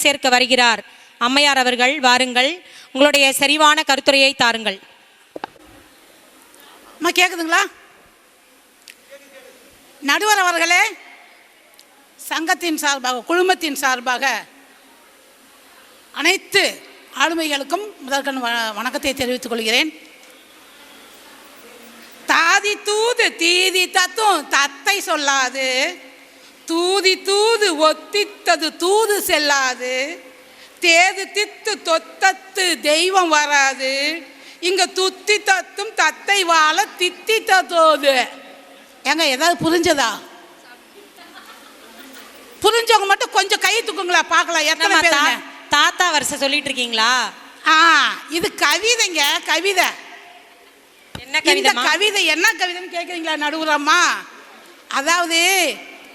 சேர்க்க வருகிறார். அம்மையார் அவர்கள் வாருங்கள். உங்களுடைய சரிவான கருத்துரையை தாருங்கள். அம்மா கேட்குதுங்களா நடுவர் அவர்களே சங்கத்தின் சார்பாக குழுமத்தின் சார்பாக அனைத்து ஆளுமைகளுக்கும் முதற்கண் வ- வணக்கத்தை தெரிவித்துக் கொள்கிறேன். தாதி தூது தீதி தத்தும் தத்தை சொல்லாது. தூதி தூது ஒத்தித்தது தூது செல்லாது. தேது தித்து தொத்தத்து தெய்வம் வராது. இங்க துத்தி தத்தும் தத்தை வாழ தித்தி தத்தோது. ஏங்க ஏதாவது புரிஞ்சதா? புரிஞ்சவங்க மட்டும் கொஞ்சம் கை தூக்குங்களா பார்க்கலாம். எத்தனை தா- தாத்தா வருஷ சொல்லிட்டு இருக்கீங்களா ஆ இது கவிதைங்க கவிதை. என்ன கவிதமா கவிதை என்ன கவிதைன்னு கேட்குறீங்களா நடுவுரம்மா அதாவது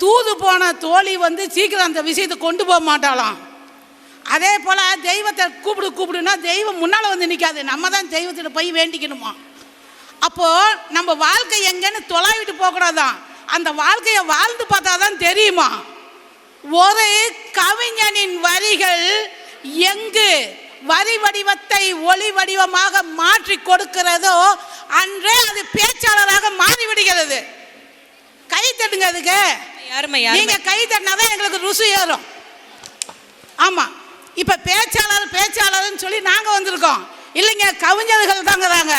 தூது போன தோழி வந்து சீக்கிரம் அந்த விஷயத்தை கொண்டு போக மாட்டாளாம். அதே போல் தெய்வத்தை கூப்பிடு கூப்பிடுனா தெய்வம் முன்னால் வந்து நிற்காது நம்ம தான் தெய்வத்திட்ட போய் வேண்டிக்கணுமா? அப்போது நம்ம வாழ்க்கை எங்கேன்னு தொலாவிட்டு போகக்கூடாதான். அந்த வாழ்க்கையை வாழ்ந்து பார்த்தா தான் தெரியுமா? ஒரு கவிஞனின் வரிகள் எங்கு வரி வடிவத்தை ஒளி வடிவமாக மாற்றி கொடுக்கிறதோ அன்றே அது பேச்சாளராக மாறிவிடுகிறது. கை தட்டுங்க அதுக்கு. நீங்க அருமை கை தட்டினாதான் எங்களுக்கு ருசி ஏறும். ஆமா. இப்ப பேச்சாளர் பேச்சாளர்னு சொல்லி நாங்க வந்திருக்கோம். இல்லைங்க கவிஞர்கள் தாங்கிறாங்க.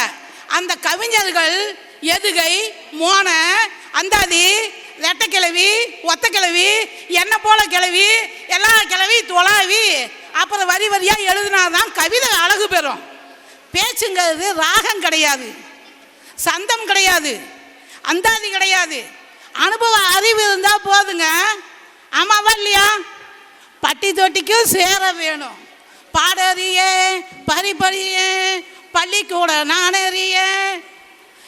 அந்த கவிஞர்கள் எதுகை மோன அந்தாதி ரெட்டை கிழவி ஒத்த கிழவி என்ன போல கிழவி எல்லா கிழவி தொலாவி அப்புறம் வரி வரியா எழுதினாதான் கவிதை அழகு பெறும். பேச்சுங்கிறது ராகம் கிடையாது. சந்தம் கிடையாது. அந்தாதி கிடையாது. அனுபவ அறிவு இருந்தால் போதுங்க. ஆமாவா இல்லையா? பட்டி தொட்டிக்கும் சேர வேணும். பாடறிய பறிப்பறிய பள்ளிக்கூட நானறிய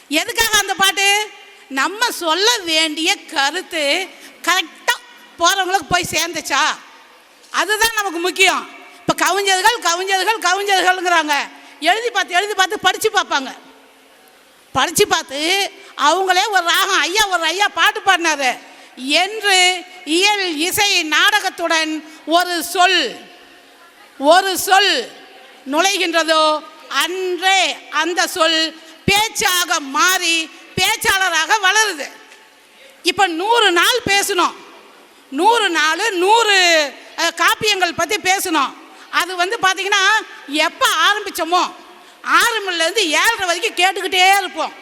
எதுக்காக அந்த பாட்டு? நம்ம சொல்ல வேண்டிய கருத்து கரெக்டாக போகிறவங்களுக்கு போய் சேர்ந்துச்சா? அதுதான் நமக்கு முக்கியம். இப்போ கவிஞர்கள் கவிஞர்கள் கவிஞர்கள்ங்கிறாங்க. எழுதி பார்த்து எழுதி பார்த்து படித்து பார்ப்பாங்க. படித்து பார்த்து அவங்களே ஒரு ராகம் ஐயா ஒரு ஐயா பாட்டு பாடினாரு. என்று இயல் இசை நாடகத்துடன் ஒரு சொல் ஒரு சொல் நுழைகின்றதோ அன்றே அந்த சொல் பேச்சாக மாறி பேச்சாளராக வளருது. இப்போ நூறு நாள் பேசணும். நூறு நாள் நூறு காப்பியங்கள் பற்றி பேசணும். அது வந்து பார்த்தீங்கன்னா எப்போ ஆரம்பித்தோமோ ஆரம்பிலேருந்து ஏழரை வரைக்கும் கேட்டுக்கிட்டே இருப்போம்.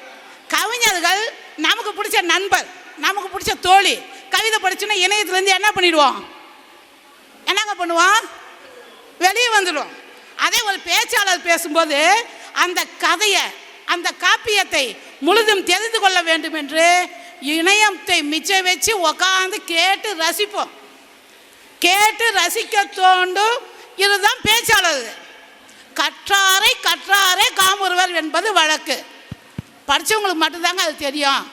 கவிஞர்கள் நமக்கு பிடிச்ச நண்பர் நமக்கு பிடிச்ச தோழி கவிதை படிச்சுன்னா இணையத்துலேருந்து என்ன பண்ணிடுவோம்? என்னங்க பண்ணுவோம்? வெளியே வந்துடும் அதே ஒரு பேச்சாளர் பேசும்போது அந்த கதையை அந்த காப்பியத்தை முழுதும் தெரிந்து கொள்ள வேண்டும் என்று இணையத்தை மிச்சம் வச்சு உக்காந்து கேட்டு ரசிப்போம். கேட்டு ரசிக்க தோண்டும் இதுதான் பேச்சாளர். கற்றாரை கற்றாரே காமுறுவர் என்பது வழக்கு. படித்தவங்களுக்கு மட்டும்தாங்க அது தெரியும்.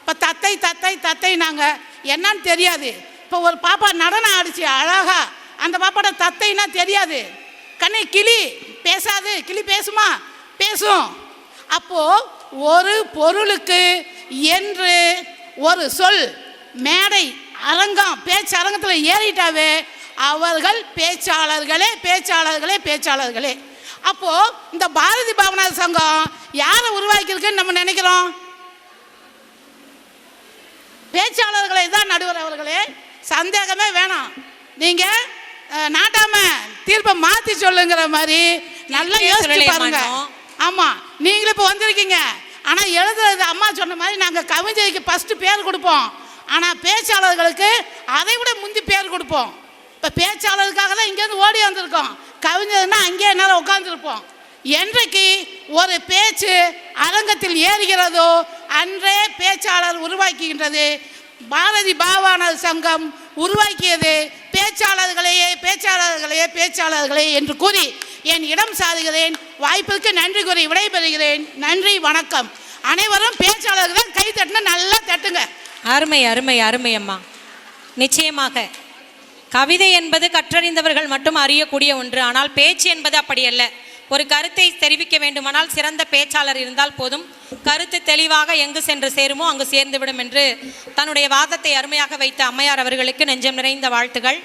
இப்போ தத்தை தத்தை தத்தை நாங்கள் என்னன்னு தெரியாது. இப்போ ஒரு பாப்பா நடனம் ஆடிச்சு அழகா. அந்த பாப்பாட தத்தைன்னா தெரியாது. கண்ணே கிளி பேசாது. கிளி பேசுமா? பேசும். அப்போது ஒரு பொருளுக்கு என்று ஒரு சொல் மேடை அரங்கம் பேச்சு அரங்கத்தில் ஏறிட்டாவே அவர்கள் பேச்சாளர்களே பேச்சாளர்களே பேச்சாளர்களே. அப்போ இந்த பாரதி பாவனார் சங்கம் யாரை உருவாக்கியிருக்குன்னு நம்ம நினைக்கிறோம்? பேச்சாளர்களை தான் நடுவர் அவர்களே. சந்தேகமே வேணாம். நீங்க அஹ், நாட்டாம தீர்ப்பை மாத்தி சொல்லுங்கிற மாதிரி நல்லா யோசிச்சு பாருங்க. மாட்டோம். ஆமா நீங்களும் இப்போ வந்திருக்கீங்க. ஆனா எழுதுறது அம்மா சொன்ன மாதிரி நாங்க கவிஞருக்கு ஃபர்ஸ்ட் பேர் கொடுப்போம். ஆனா பேச்சாளர்களுக்கு அதை விட முந்தி பேர் கொடுப்போம். இப்போ பேச்சாளருக்காக தான் இங்கேருந்து ஓடி வந்திருக்கோம். கவிஞர்னா அங்கேயே நேரம் உட்காந்துருப்போம் என்றைக்கு ஒரு பேச்சு அரங்கத்தில் ஏறுகிறதோ அன்றே பேச்சாளர் உருவாக்குகின்றது. பாரதி பாவாணர் சங்கம் உருவாக்கியது பேச்சாளர்களையே பேச்சாளர்களையே பேச்சாளர்களே என்று கூறி என் இடம் சாதுகிறேன் வாய்ப்பிற்கு நன்றி கூறி விடைபெறுகிறேன். நன்றி வணக்கம். அனைவரும் பேச்சாளர்கள் தான் கை தட்டினா நல்லா தட்டுங்க. அருமை அருமை அருமை அம்மா. நிச்சயமாக. கவிதை என்பது கற்றறிந்தவர்கள் மட்டும் அறியக்கூடிய ஒன்று ஆனால் பேச்சு என்பது அப்படி அல்ல. ஒரு கருத்தை தெரிவிக்க வேண்டுமானால் சிறந்த பேச்சாளர் இருந்தால் போதும். கருத்து தெளிவாக எங்கு சென்று சேருமோ அங்கு சேர்ந்துவிடும் என்று தன்னுடைய வாதத்தை அருமையாக வைத்த அம்மையார் அவர்களுக்கு நெஞ்சம் நிறைந்த வாழ்த்துகள்.